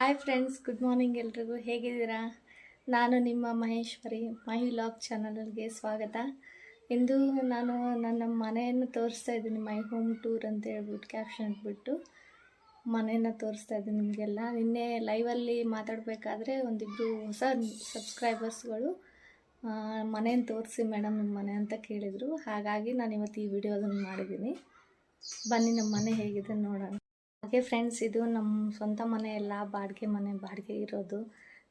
Hi friends good morning ಎಲ್ರಿಗೂ. ಹೇಗಿದ್ದೀರಾ? ನಾನು ನಿಮ್ಮ ಮಹೇಶ್ವರಿ ಮೈ ವ್ಲಾಗ್ ಚಾನಲ್ಗೆ ಸ್ವಾಗತ. ಇಂದು ನಾನು ನನ್ನ ಮನೆಯನ್ನು ತೋರಿಸ್ತಾ ಇದ್ದೀನಿ, ಮೈ ಹೋಮ್ ಟೂರ್ ಅಂತ ಹೇಳ್ಬಿಟ್ಟು ಕ್ಯಾಪ್ಷನ್ ಇಟ್ಬಿಟ್ಟು ಮನೆಯನ್ನು ತೋರಿಸ್ತಾ ಇದ್ದೀನಿ ನಿಮಗೆಲ್ಲ. ನಿನ್ನೆ ಲೈವಲ್ಲಿ ಮಾತಾಡಬೇಕಾದ್ರೆ ಒಂದಿಬ್ಬರು ಹೊಸ ಸಬ್ಸ್ಕ್ರೈಬರ್ಸ್ಗಳು ಮನೆಯನ್ನು ತೋರಿಸಿ ಮೇಡಮ್ ನಿಮ್ಮ ಮನೆ ಅಂತ ಕೇಳಿದರು. ಹಾಗಾಗಿ ನಾನು ಇವತ್ತು ಈ ವಿಡಿಯೋದನ್ನು ಮಾಡಿದ್ದೀನಿ. ಬನ್ನಿ ನಮ್ಮ ಮನೆ ಹೇಗಿದೆ ನೋಡೋಣ. ಹಾಗೆ ಫ್ರೆಂಡ್ಸ್ ಇದು ನಮ್ಮ ಸ್ವಂತ ಮನೆ ಎಲ್ಲ ಬಾಡಿಗೆ ಮನೆ, ಬಾಡಿಗೆ ಇರೋದು.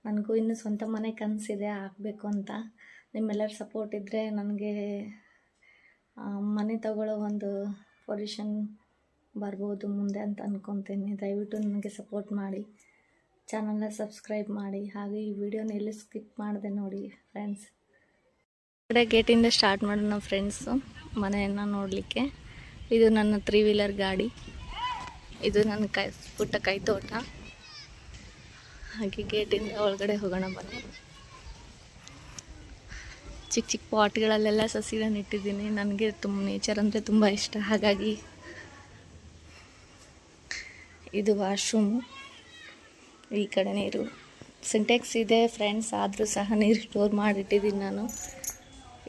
ನನಗೂ ಇನ್ನು ಸ್ವಂತ ಮನೆ ಕನಸಿದೆ, ಆಗಬೇಕು ಅಂತ. ನಿಮ್ಮೆಲ್ಲರ ಸಪೋರ್ಟ್ ಇದ್ದರೆ ನನಗೆ ಮನೆ ತಗೊಳ್ಳೋ ಒಂದು ಪೊಸಿಷನ್ ಬರ್ಬೋದು ಮುಂದೆ ಅಂತ ಅಂದ್ಕೊತೀನಿ ದಯವಿಟ್ಟು ನನಗೆ ಸಪೋರ್ಟ್ ಮಾಡಿ. ಚಾನಲ್ನ ಸಬ್ಸ್ಕ್ರೈಬ್ ಮಾಡಿ. ಹಾಗೆ ಈ ವಿಡಿಯೋನ ಎಲ್ಲಿ ಸ್ಕಿಪ್ ಮಾಡಿದೆ ನೋಡಿ ಫ್ರೆಂಡ್ಸ್ ಕಡೆ ಗೇಟಿಂದ ಸ್ಟಾರ್ಟ್ ಮಾಡೋಣ ಫ್ರೆಂಡ್ಸು ಮನೆಯನ್ನು ನೋಡಲಿಕ್ಕೆ. ಇದು ನನ್ನ ತ್ರೀ ವೀಲರ್ ಗಾಡಿ. ಇದು ನನ್ನ ಕೈ, ಪುಟ್ಟ ಕೈ ತೋಟ. ಹಾಗೆ ಗೇಟಿಂದ ಒಳಗಡೆ ಹೋಗೋಣ ಬನ್ನಿ. ಚಿಕ್ಕ ಚಿಕ್ಕ ಪಾಟ್ಗಳಲ್ಲೆಲ್ಲ ಸಸಿಗಳನ್ನು ಇಟ್ಟಿದ್ದೀನಿ ನನಗೆ ತುಂಬ ನೇಚರ್ ಅಂದರೆ ತುಂಬ ಇಷ್ಟ. ಹಾಗಾಗಿ ಇದು ವಾಶ್ರೂಮು ಈ ಕಡೆ ನೀರು. ಸಿಂಟೆಕ್ಸ್ ಇದೆ ಫ್ರೆಂಡ್ಸ್ ಆದರೂ ಸಹ ನೀರು ಸ್ಟೋರ್ ಮಾಡಿಟ್ಟಿದ್ದೀನಿ ನಾನು.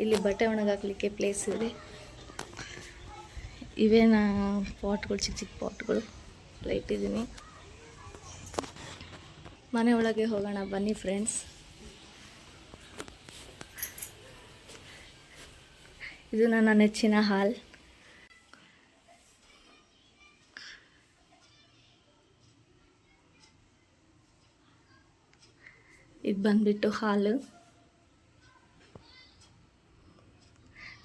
ಇಲ್ಲಿ ಬಟ್ಟೆ ಒಣಗಾಕಲಿಕ್ಕೆ ಪ್ಲೇಸ್ ಇದೆ. ಇವೇ ನಾ ಪಾಟ್ಗಳು ಚಿಕ್ಕ ಚಿಕ್ಕ ಪಾಟ್ಗಳು ಎಲ್ಲ ಇದ್ದೀನಿ. ಮನೆ ಒಳಗೆ ಹೋಗೋಣ, ಬನ್ನಿ ಫ್ರೆಂಡ್ಸ್ ಇದು ನನ್ನ ನೆಚ್ಚಿನ ಹಾಲ್ ಇದು ಬಂದ್ಬಿಟ್ಟು ಹಾಲು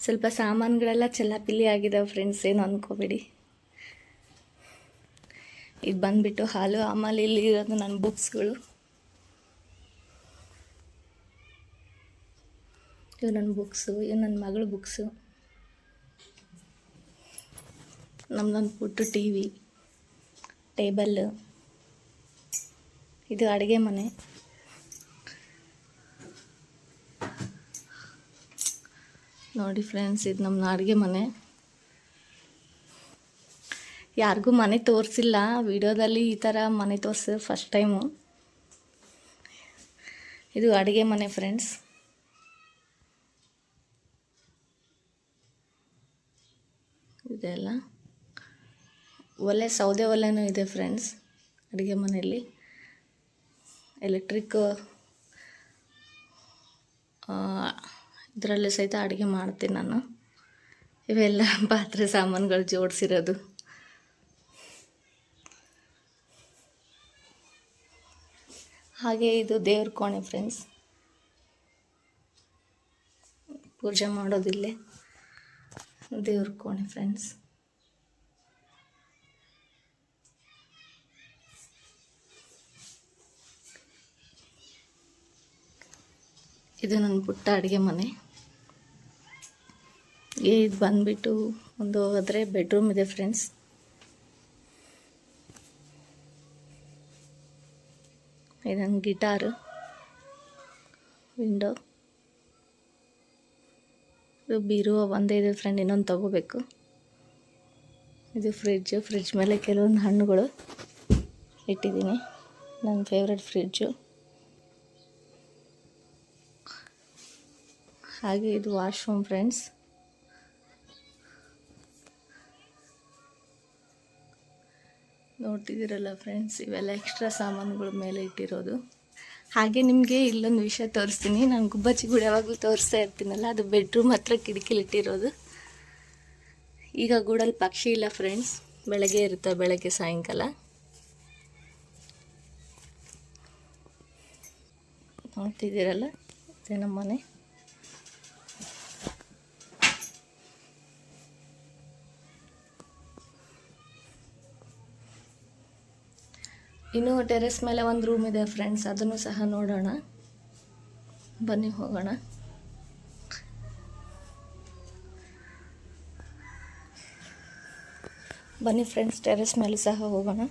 ಸ್ವಲ್ಪ ಸಾಮಾನುಗಳೆಲ್ಲ ಚೆಲ್ಲಾಪಿಲ್ಲಿ ಆಗಿದ್ದಾವೆ ಫ್ರೆಂಡ್ಸ್ ಏನು ಅಂದ್ಕೋಬೇಡಿ ಇದು ಬಂದುಬಿಟ್ಟು ಹಾಲು, ಆಮೇಲೆ ಇಲ್ಲಿ ಇರೋದು ನನ್ನ ಬುಕ್ಸ್ಗಳು ಇವು ನನ್ನ ಬುಕ್ಸು ಇವು ನನ್ನ ಮಗಳ ಬುಕ್ಸು ನಮ್ದೊಂದು ಪುಟ್ಟು ಟಿ ವಿ ಟೇಬಲ್ಲು ಇದು ಅಡುಗೆ ಮನೆ. ನೋಡಿ ಫ್ರೆಂಡ್ಸ್ ಇದು ನಮ್ಮ ಅಡುಗೆ ಮನೆ. ಯಾರಿಗೂ ಮನೆ ತೋರಿಸಿಲ್ಲ. ವಿಡಿಯೋದಲ್ಲಿ ಈ ಥರ ಮನೆ ತೋರಿಸ ಫಸ್ಟ್ ಟೈಮು ಇದು ಅಡುಗೆ ಮನೆ ಫ್ರೆಂಡ್ಸ್ ಇದೆಲ್ಲ ಒಲೆ, ಸೌದೆ ಒಲೆನೂ ಇದೆ ಫ್ರೆಂಡ್ಸ್ ಅಡುಗೆ ಮನೆಯಲ್ಲಿ. ಎಲೆಕ್ಟ್ರಿಕ್ ಇದರಲ್ಲಿ ಸಹಿತ ಅಡುಗೆ ಮಾಡ್ತೀನಿ ನಾನು. ಇವೆಲ್ಲ ಪಾತ್ರೆ ಸಾಮಾನುಗಳು ಜೋಡಿಸಿರೋದು. ಹಾಗೆ ಇದು ದೇವ್ರ ಕೋಣೆ ಫ್ರೆಂಡ್ಸ್ ಪೂಜೆ ಮಾಡೋದಿಲ್ಲೇ. ದೇವ್ರ ಕೋಣೆ ಫ್ರೆಂಡ್ಸ್ ಇದು ನನ್ನ ಪುಟ್ಟ ಅಡುಗೆ ಮನೆ. ಇದು ಬಂದುಬಿಟ್ಟು ಒಂದು ಹೋದರೆ ಬೆಡ್ರೂಮ್ ಇದೆ ಫ್ರೆಂಡ್ಸ್ ಇದೊಂದು ಗಿಟಾರು, ವಿಂಡೋ. ಇದು ಬೀರುವ ಒಂದೇ ಇದೆ ಫ್ರೆಂಡ್, ಇನ್ನೊಂದು ತಗೋಬೇಕು. ಇದು ಫ್ರಿಜ್ ಫ್ರಿಜ್ ಮೇಲೆ ಕೆಲವೊಂದು ಹಣ್ಣುಗಳು ಇಟ್ಟಿದ್ದೀನಿ. ನನ್ನ ಫೇವ್ರೆಟ್ ಫ್ರಿಜ್ಜು ಹಾಗೆ ಇದು ವಾಶ್ರೂಮ್ ಫ್ರೆಂಡ್ಸ್. ನೋಡ್ತಿದ್ದೀರಲ್ಲ ಫ್ರೆಂಡ್ಸ್ ಇವೆಲ್ಲ ಎಕ್ಸ್ಟ್ರಾ ಸಾಮಾನುಗಳ ಮೇಲೆ ಇಟ್ಟಿರೋದು. ಹಾಗೆ ನಿಮಗೆ ಇಲ್ಲೊಂದು ವಿಷಯ ತೋರಿಸ್ತೀನಿ. ನಾನು ಗುಬ್ಬಚ್ಚಿ ಗುಡಿ ಯಾವಾಗಲೂ ತೋರಿಸ್ತಾ ಇರ್ತೀನಲ್ಲ, ಅದು ಬೆಡ್ರೂಮ್ ಹತ್ರ ಕಿಟಕಿಲಿ ಇಟ್ಟಿರೋದು. ಈಗ ಗೂಡಲ್ಲಿ ಪಕ್ಷಿ ಇಲ್ಲ ಫ್ರೆಂಡ್ಸ್ ಬೆಳಗ್ಗೆ ಇರುತ್ತೆ ಬೆಳಗ್ಗೆ ಸಾಯಂಕಾಲ? ನೋಡ್ತಿದ್ದೀರಲ್ಲ ಇದೇ ನಮ್ಮ ಮನೆ ಇನ್ನು ಟೆರೆಸ್ ಮೇಲೆ ಒಂದು ರೂಮ್ ಇದೆ ಫ್ರೆಂಡ್ಸ್ ಅದನ್ನು ಸಹ ನೋಡೋಣ. ಬನ್ನಿ, ಹೋಗೋಣ. ಬನ್ನಿ ಫ್ರೆಂಡ್ಸ್ ಟೆರೆಸ್ ಮೇಲೆ ಸಹ ಹೋಗೋಣ.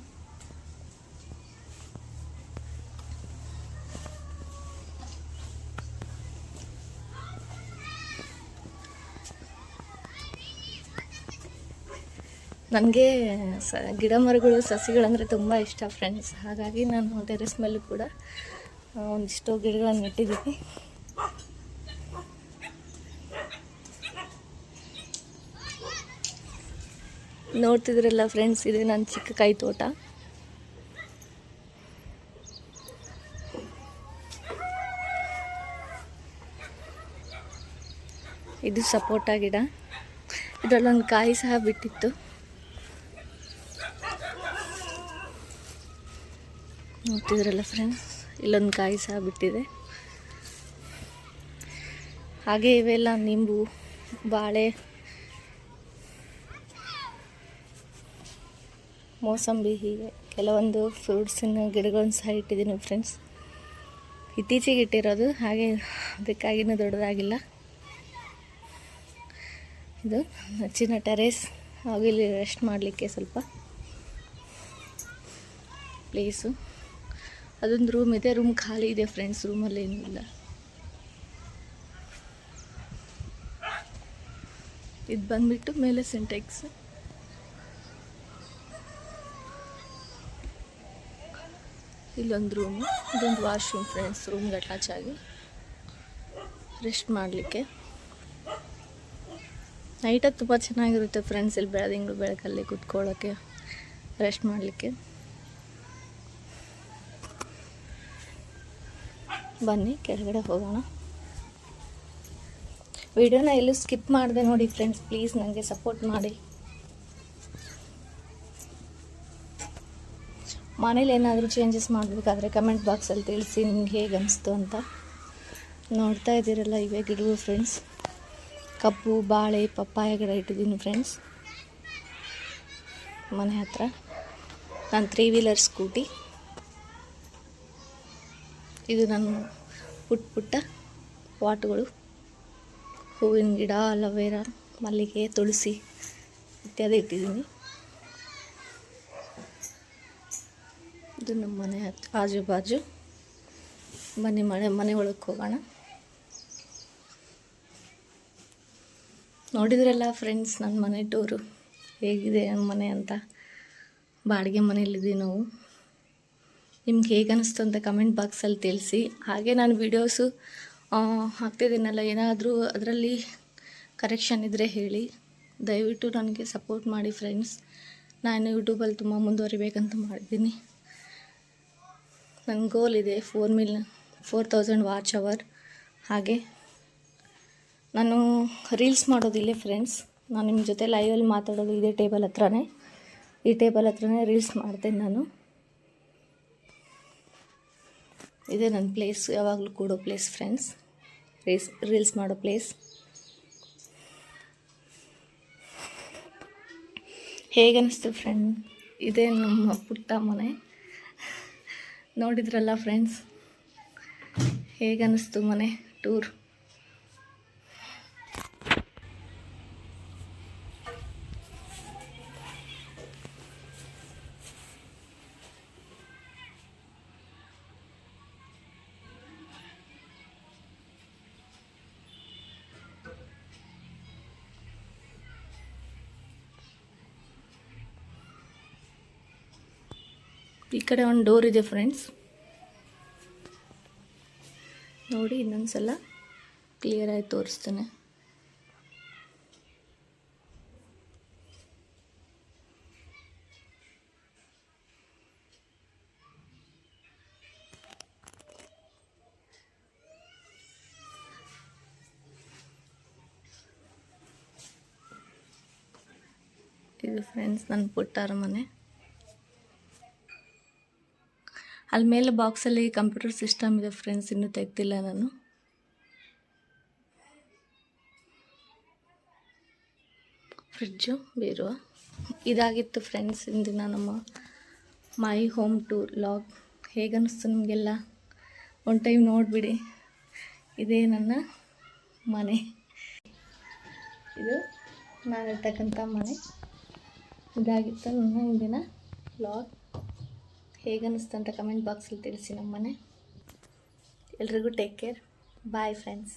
ನನಗೆ ಸ ಗಿಡ ಮರಗಳು, ಸಸಿಗಳಂದರೆ ತುಂಬ ಇಷ್ಟ ಫ್ರೆಂಡ್ಸ್ ಹಾಗಾಗಿ ನಾನು ಟೆರೆಸ್ ಮೇಲೂ ಕೂಡ ಒಂದಿಷ್ಟು ಗಿಡಗಳನ್ನು ನೆಟ್ಟಿದ್ದೀನಿ ನೋಡ್ತಿದ್ರಲ್ಲ ಫ್ರೆಂಡ್ಸ್ ಇದು ನನ್ನ ಚಿಕ್ಕ ಕೈ ತೋಟ. ಇದು ಸಪೋಟ ಗಿಡ. ಇದರಲ್ಲೊಂದು ಕಾಯಿ ಸಹ ಬಿಟ್ಟಿತ್ತು. ನೋಡ್ತಿದ್ರಲ್ಲ ಫ್ರೆಂಡ್ಸ್ ಇಲ್ಲೊಂದು ಕಾಯಿ ಸಹ ಬಿಟ್ಟಿದೆ. ಹಾಗೆ ಇವೆಲ್ಲ ನಿಂಬು, ಬಾಳೆ, ಮೋಸಂಬಿ ಹೀಗೆ ಕೆಲವೊಂದು ಫ್ರೂಟ್ಸಿನ ಗಿಡಗಳನ್ನು ಸಹ ಇಟ್ಟಿದ್ದೀನಿ ಫ್ರೆಂಡ್ಸ್ ಇತ್ತೀಚೆಗೆ ಇಟ್ಟಿರೋದು, ಹಾಗೆ ಅದಕ್ಕಾಗಿನೂ ದೊಡ್ಡದಾಗಿಲ್ಲ. ಇದು ನಚ್ಚಿನ ಟೆರೇಸ್ ಹಾಗೂ ರೆಸ್ಟ್ ಮಾಡಲಿಕ್ಕೆ ಸ್ವಲ್ಪ ಪ್ಲೇಸು ಅದೊಂದು ರೂಮ್ ಇದೆ ರೂಮ್ ಖಾಲಿ ಇದೆ ಫ್ರೆಂಡ್ಸ್ ರೂಮಲ್ಲಿ ಏನೂ ಇಲ್ಲ. ಇದು ಬಂದ್ಬಿಟ್ಟು ಮೇಲೆ ಸಿಂಟೆಕ್ಸ್ ಇಲ್ಲೊಂದು ರೂಮು ಇದೊಂದು ವಾಶ್ರೂಮ್ ಫ್ರೆಂಡ್ಸ್ ರೂಮ್ಗೆ ಅಟ್ಯಾಚ್ ಆಗಿ ರೆಸ್ಟ್ ಮಾಡಲಿಕ್ಕೆ. ನೈಟಲ್ಲಿ ತುಂಬ ಚೆನ್ನಾಗಿರುತ್ತೆ ಫ್ರೆಂಡ್ಸ್ ಇಲ್ಲಿ ಬೆಳದಿಂಗಳು ಬೆಳಕಲ್ಲಿ ಕುತ್ಕೊಳ್ಳೋಕ್ಕೆ ರೆಸ್ಟ್ ಮಾಡಲಿಕ್ಕೆ. ಬನ್ನಿ, ಕೆಳಗಡೆ ಹೋಗೋಣ. ವಿಡಿಯೋನ ಎಲ್ಲೂ ಸ್ಕಿಪ್ ಮಾಡಿದೆ ನೋಡಿ ಫ್ರೆಂಡ್ಸ್ ಪ್ಲೀಸ್ ನನಗೆ ಸಪೋರ್ಟ್ ಮಾಡಿ. ಮನೇಲಿ ಏನಾದರೂ ಚೇಂಜಸ್ ಮಾಡಬೇಕಾದ್ರೆ ಕಮೆಂಟ್ ಬಾಕ್ಸಲ್ಲಿ ತಿಳಿಸಿ, ನಿಮ್ಗೆ ಹೇಗೆ ಅನಿಸ್ತು ಅಂತ. ನೋಡ್ತಾ ಇದ್ದೀರಲ್ಲ ಇವೇ ಗಿಡಗಳು ಫ್ರೆಂಡ್ಸ್ ಕಬ್ಬು, ಬಾಳೆ, ಪಪ್ಪಾಯ ಗಿಡ ಇಟ್ಟಿದ್ದೀನಿ ಫ್ರೆಂಡ್ಸ್ ಮನೆ ಹತ್ರ. ನಾನು ತ್ರೀ ವೀಲರ್ ಸ್ಕೂಟಿ ಇದು ನನ್ನ ಪುಟ್ಟ ಪುಟ್ಟ ಪಾಟ್ಗಳು. ಹೂವಿನ ಗಿಡ, ಅಲವೇರ, ಮಲ್ಲಿಗೆ, ತುಳಸಿ ಇತ್ಯಾದಿ ಇಟ್ಟಿದ್ದೀನಿ. ಇದು ನಮ್ಮ ಮನೆ ಆಜು ಬಾಜು ಬನ್ನಿ ಮನೆ ಮನೆ ಒಳಗೆ ಹೋಗೋಣ. ನೋಡಿದ್ರಲ್ಲ ಫ್ರೆಂಡ್ಸ್ ನನ್ನ ಮನೆ ಟೂರು ಹೇಗಿದೆ ನಮ್ಮ ಮನೆ ಅಂತ? ಬಾಡಿಗೆ ಮನೇಲಿದ್ದೀವಿ ನಾವು. ನಿಮ್ಗೆ ಹೇಗೆ ಅನ್ನಿಸ್ತು ಅಂತ ಕಮೆಂಟ್ ಬಾಕ್ಸಲ್ಲಿ ತಿಳಿಸಿ. ಹಾಗೆ ನಾನು ವೀಡಿಯೋಸು ಹಾಕ್ತಿದ್ದೀನಲ್ಲ, ಏನಾದರೂ ಅದರಲ್ಲಿ ಕರೆಕ್ಷನ್ ಇದ್ದರೆ ಹೇಳಿ. ದಯವಿಟ್ಟು ನನಗೆ ಸಪೋರ್ಟ್ ಮಾಡಿ ಫ್ರೆಂಡ್ಸ್ ನಾನು ಯೂಟ್ಯೂಬಲ್ಲಿ ತುಂಬ ಮುಂದುವರಿಬೇಕಂತ ಮಾಡಿದ್ದೀನಿ. ನನ್ನ ಗೋಲ್ ಇದೆ four mil four thousand watch hour ಹಾಗೆ ನಾನು ರೀಲ್ಸ್ ಮಾಡೋದಿಲ್ಲ ಫ್ರೆಂಡ್ಸ್ ನಾನು ನಿಮ್ಮ ಜೊತೆ ಲೈವಲ್ಲಿ ಮಾತಾಡೋದು ಇದೇ ಟೇಬಲ್ ಹತ್ರನೇ. ಈ ಟೇಬಲ್ ಹತ್ರನೇ ರೀಲ್ಸ್ ಮಾಡ್ತೇನೆ ನಾನು. ಇದೇ ನನ್ನ ಪ್ಲೇಸ್ ಯಾವಾಗಲೂ ಕೂಡೋ ಪ್ಲೇಸ್ ಫ್ರೆಂಡ್ಸ್ ರೀಲ್ಸ್ ರೀಲ್ಸ್ ಮಾಡೋ ಪ್ಲೇಸ್ ಹೇಗನ್ನಿಸ್ತು ಫ್ರೆಂಡ್ ಇದೇ ನಮ್ಮ ಪುಟ್ಟ ಮನೆ. ನೋಡಿದ್ರಲ್ಲ ಫ್ರೆಂಡ್ಸ್ ಹೇಗನ್ನಿಸ್ತು ಮನೆ ಟೂರ್ ಈ ಕಡೆ ಒಂದು ಡೋರ್ ಇದೆ ಫ್ರೆಂಡ್ಸ್ ನೋಡಿ ಇನ್ನೊಂದ್ಸಲ ಕ್ಲಿಯರಾಗಿ ತೋರಿಸ್ತೇನೆ. ಇದು ಫ್ರೆಂಡ್ಸ್ ನನ್ನ ಪುಟ್ಟಾರ ಮನೆ ಅಲ್ಲಿ ಮೇಲೆ ಬಾಕ್ಸಲ್ಲಿ ಕಂಪ್ಯೂಟರ್ ಸಿಸ್ಟಮ್ ಇದೆ ಫ್ರೆಂಡ್ಸ್, ಇನ್ನೂ ತೆಗ್ದಿಲ್ಲ ನಾನು. ಫ್ರಿಜ್ಜು ಬೀರುವ. ಇದಾಗಿತ್ತು ಫ್ರೆಂಡ್ಸ್, ಇಂದಿನ ನಮ್ಮ ಮೈ ಹೋಮ್ ಟೂರ್ ಲಾಗ್. ಹೇಗನ್ನಿಸ್ತು ನಿಮಗೆಲ್ಲ? ಒನ್ ಟೈಮ್ ನೋಡಿಬಿಡಿ. ಇದೇ ನನ್ನ ಮನೆ. ಇದು ನಾನಿರ್ತಕ್ಕಂಥ ಮನೆ. ಇದಾಗಿತ್ತು ನನ್ನ ಇಂದಿನ ಲಾಗ್. ಹೇಗೆ ಅನ್ನಿಸ್ತು ಅಂತ ಕಮೆಂಟ್ ಬಾಕ್ಸಲ್ಲಿ ತಿಳಿಸಿ ನಮ್ಮನೆ. ಎಲ್ರಿಗೂ ಟೇಕ್ ಕೇರ್ ಬಾಯ್ ಫ್ರೆಂಡ್ಸ್